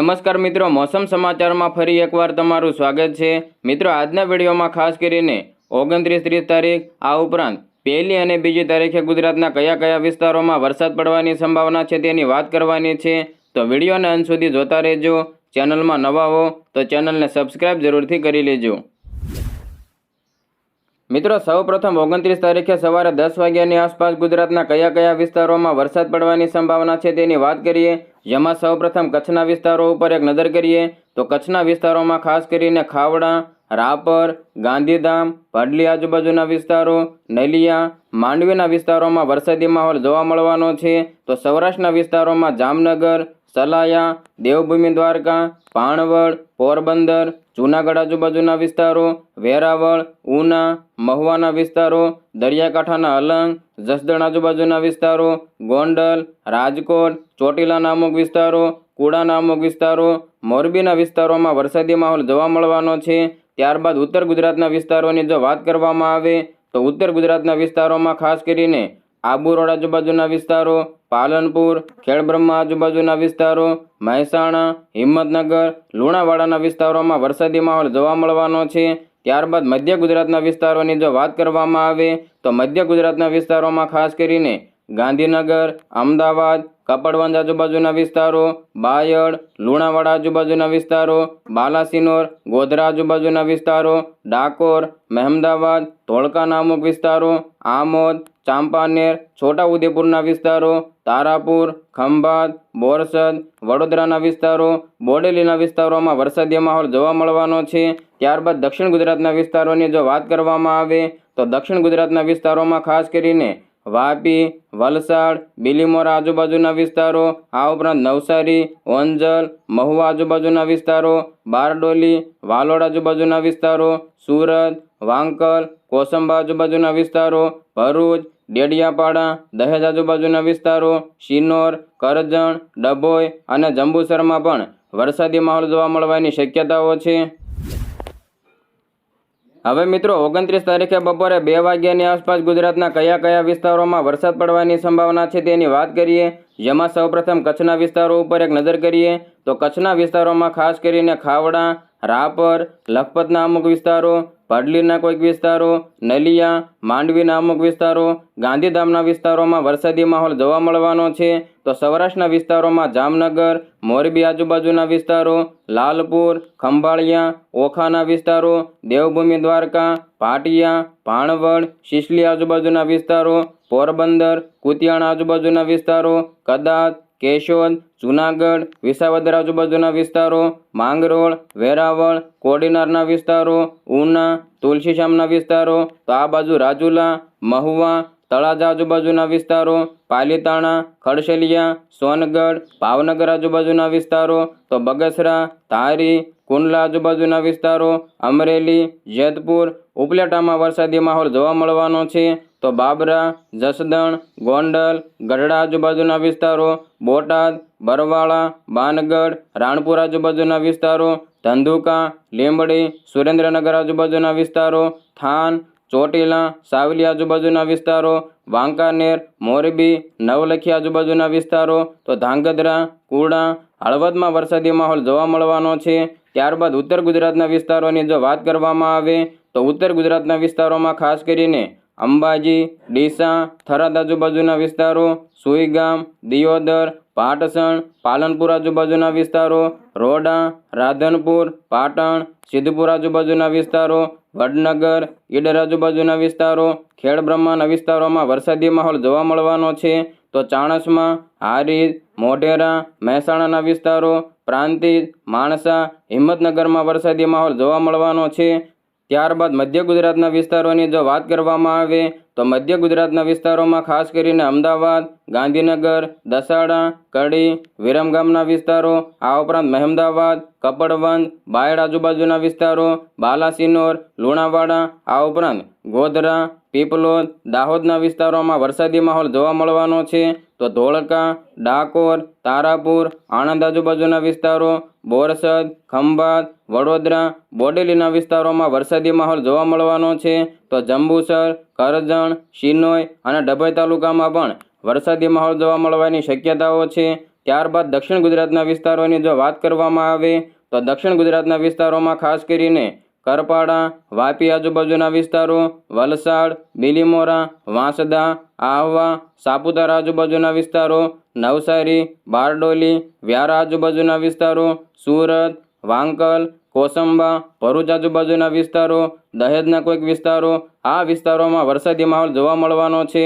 નમસ્કાર મિત્રો, મોસમ સમાચારમાં ફરી એકવાર તમારું સ્વાગત છે. મિત્રો, આજના વિડીયોમાં ખાસ કરીને ઓગણત્રીસ ત્રીસ તારીખ, આ ઉપરાંત પહેલી અને બીજી તારીખે ગુજરાતના કયા કયા વિસ્તારોમાં વરસાદ પડવાની સંભાવના છે તેની વાત કરવાની છે. તો વિડીયોને અંત સુધી જોતા રહેજો, ચેનલમાં નવા હો તો ચેનલને સબસ્ક્રાઈબ જરૂરથી કરી લેજો. મિત્રો, સૌપ્રથમ ઓગણત્રીસ તારીખે સવારે દસ વાગ્યાની આસપાસ ગુજરાતના કયા કયા વિસ્તારોમાં વરસાદ પડવાની સંભાવના છે તેની વાત કરીએ, જેમાં સૌપ્રથમ કચ્છના વિસ્તારો ઉપર એક નજર કરીએ, તો કચ્છના વિસ્તારોમાં ખાસ કરીને ખાવડા, રાપર, ગાંધીધામ ભાડલી આજુબાજુના વિસ્તારો, નલિયા, માંડવીના વિસ્તારોમાં વરસાદી માહોલ જોવા મળવાનો છે. તો સૌરાષ્ટ્રના વિસ્તારોમાં જામનગર સલાયા, દેવભૂમિ દ્વારકા પાણવડ પોરબંદર, જૂનાગઢ આજુબાજુના વિસ્તારો, વેરાવળ, ઉના, મહુવાના વિસ્તારો, દરિયાકાંઠાના અલંગ, જસદણ આજુબાજુના વિસ્તારો, ગોંડલ, રાજકોટ, ચોટીલાના અમુક વિસ્તારો, કુડાના અમુક વિસ્તારો, મોરબીના વિસ્તારોમાં વરસાદી માહોલ જોવા મળવાનો છે. ત્યારબાદ ઉત્તર ગુજરાતના વિસ્તારોની જો વાત કરવામાં આવે, તો ઉત્તર ગુજરાતના વિસ્તારોમાં ખાસ કરીને આબુ રોડ આજુબાજુના વિસ્તારો, પાલનપુર, ખેડબ્રહ્મા આજુબાજુના વિસ્તારો, મહેસાણા, હિંમતનગર, લુણાવાડાના વિસ્તારોમાં વરસાદી માહોલ જોવા મળવાનો છે. ત્યારબાદ મધ્ય ગુજરાતના વિસ્તારોની જો વાત કરવામાં આવે, તો મધ્ય ગુજરાતના વિસ્તારોમાં ખાસ કરીને ગાંધીનગર, અમદાવાદ, કપડવંજ આજુબાજુના વિસ્તારો, બાયડ, લુણાવાડા આજુબાજુના વિસ્તારો, બાલાસિનોર, ગોધરા આજુબાજુના વિસ્તારો, ડાકોર, મહેમદાવાદ, ધોળકાના અમુક વિસ્તારો, આમોદ ચાંપાનેર, છોટાઉદેપુરના વિસ્તારો, તારાપુર, ખંભાત, બોરસદ, વડોદરાના વિસ્તારો, બોડેલીના વિસ્તારોમાં વરસાદી માહોલ જોવા મળવાનો છે. ત્યારબાદ દક્ષિણ ગુજરાતના વિસ્તારોની જો વાત કરવામાં આવે, તો દક્ષિણ ગુજરાતના વિસ્તારોમાં ખાસ કરીને વાપી, વલસાડ, બિલીમોરા આજુબાજુના વિસ્તારો, આ ઉપરાંત નવસારી ઓંજલ મહુવા આજુબાજુના વિસ્તારો, બારડોલી, વાલોડ આજુબાજુના વિસ્તારો, સુરત, વાંકલ, કોસંબા આજુબાજુના વિસ્તારો, ભરૂચ ડેડિયાપાડા, દહેજ આજુબાજુના વિસ્તારો, શિનોર, કરજણ, ડભોઈ અને જંબુસરમાં પણ વરસાદી માહોલ જોવા મળવાની શક્યતાઓ છે. હવે મિત્રો, ઓગણત્રીસ તારીખે બપોરે બે વાગ્યાની આસપાસ ગુજરાતના કયા કયા વિસ્તારોમાં વરસાદ પડવાની સંભાવના છે તેની વાત કરીએ, જેમાં સૌપ્રથમ કચ્છના વિસ્તારો ઉપર એક નજર કરીએ, તો કચ્છના વિસ્તારોમાં ખાસ કરીને ખાવડા, રાપર, લખપતના અમુક વિસ્તારો ભાડલીના કોઈક વિસ્તારો, નલિયા માંડવીના અમુક વિસ્તારો, ગાંધીધામના વિસ્તારોમાં વરસાદી માહોલ જોવા મળવાનો છે. તો સૌરાષ્ટ્રના વિસ્તારોમાં જામનગર, મોરબી આજુબાજુના વિસ્તારો, લાલપુર, ખંભાળિયા, ઓખાના વિસ્તારો, દેવભૂમિ દ્વારકા, પાટિયા ભાણવડ શિશલી આજુબાજુના વિસ્તારો, પોરબંદર, કુતિયાણા આજુબાજુના વિસ્તારો, કદાચ કેશોદ, જુનાગઢ, વિસાવદર આજુબાજુના વિસ્તારો, માંગરોળ, વેરાવળ, કોડીનારના વિસ્તારો, ઉના, તુલસીશ્યામના વિસ્તારો, તો આ બાજુ રાજુલા, મહુવા, તળાજા આજુબાજુના વિસ્તારો, પાલીતાણા, ખડશલિયા, સોનગઢ, ભાવનગર આજુબાજુના વિસ્તારો, તો બગસરા, ધારી, કુંડલા આજુબાજુના વિસ્તારો, અમરેલી, જેતપુર, ઉપલેટામાં વરસાદી માહોલ જોવા મળવાનો છે. તો બાબરા, જસદણ, ગોંડલ, ગઢડા આજુબાજુના વિસ્તારો, બોટાદ, બરવાળા, બાનગઢ, રાણપુર આજુબાજુના વિસ્તારો, ધંધુકા, લીંબડી, સુરેન્દ્રનગર આજુબાજુના વિસ્તારો, થાન, ચોટીલા, સાવલી આજુબાજુના વિસ્તારો, વાંકાનેર, મોરબી, નવલખી આજુબાજુના વિસ્તારો, તો ધાંગધ્રા, કુડા, હળવદમાં વરસાદી માહોલ જોવા મળવાનો છે. ત્યારબાદ ઉત્તર ગુજરાતના વિસ્તારોની જો વાત કરવામાં આવે, તો ઉત્તર ગુજરાતના વિસ્તારોમાં ખાસ કરીને અંબાજી, ડીસા, થરાદ આજુબાજુના વિસ્તારો, સુઈગામ, દિયોદર, પાટસણ, પાલનપુર આજુબાજુના વિસ્તારો, રોડા, રાધનપુર, પાટણ, સિદ્ધપુર આજુબાજુના વિસ્તારો, વડનગર, ઈડર આજુબાજુના વિસ્તારો, ખેડબ્રહ્માના વિસ્તારોમાં વરસાદી માહોલ જોવા મળવાનો છે. તો ચાણસમાં, હારીજ, મોઢેરા, મહેસાણાના વિસ્તારો, પ્રાંતિજ, માણસા, હિંમતનગરમાં વરસાદી માહોલ જોવા મળવાનો છે. ત્યારબાદ મધ્ય ગુજરાતના વિસ્તારોની જો વાત કરવામાં આવે, તો મધ્ય ગુજરાતના વિસ્તારોમાં ખાસ કરીને અમદાવાદ, ગાંધીનગર, દસાડા, કડી વિરમગામના વિસ્તારો, આ ઉપરાંત મહેમદાવાદ કપડવંદ બાયડ આજુબાજુના વિસ્તારો, બાલાસિનોર, લુણાવાડા, આ ઉપરાંત ગોધરા પીપલોદ દાહોદના વિસ્તારોમાં વરસાદી માહોલ જોવા મળવાનો છે. તો ધોળકા, ડાકોર, તારાપુર, આણંદ આજુબાજુના વિસ્તારો, બોરસદ, ખંભાત, વડોદરા, બોડેલીના વિસ્તારોમાં વરસાદી માહોલ જોવા મળવાનો છે. તો જંબુસર, કરજણ શિનોઈ અને ડભોઈ તાલુકામાં પણ વરસાદી માહોલ જોવા મળવાની શક્યતાઓ છે. ત્યારબાદ દક્ષિણ ગુજરાતના વિસ્તારોની જો વાત કરવામાં આવે, તો દક્ષિણ ગુજરાતના વિસ્તારોમાં ખાસ કરીને કરપાડા, વાપી આજુબાજુના વિસ્તારો, વલસાડ, બિલીમોરા, વાંસદા, આહવા, સાપુતારા આજુબાજુના વિસ્તારો, નવસારી, બારડોલી, વ્યારા આજુબાજુના વિસ્તારો, સુરત, વાંકલ, કોસંબા, ભરૂચ આજુબાજુના વિસ્તારો, દહેજના કોઈક વિસ્તારો. આ વિસ્તારોમાં વરસાદી માહોલ જોવા મળવાનો છે.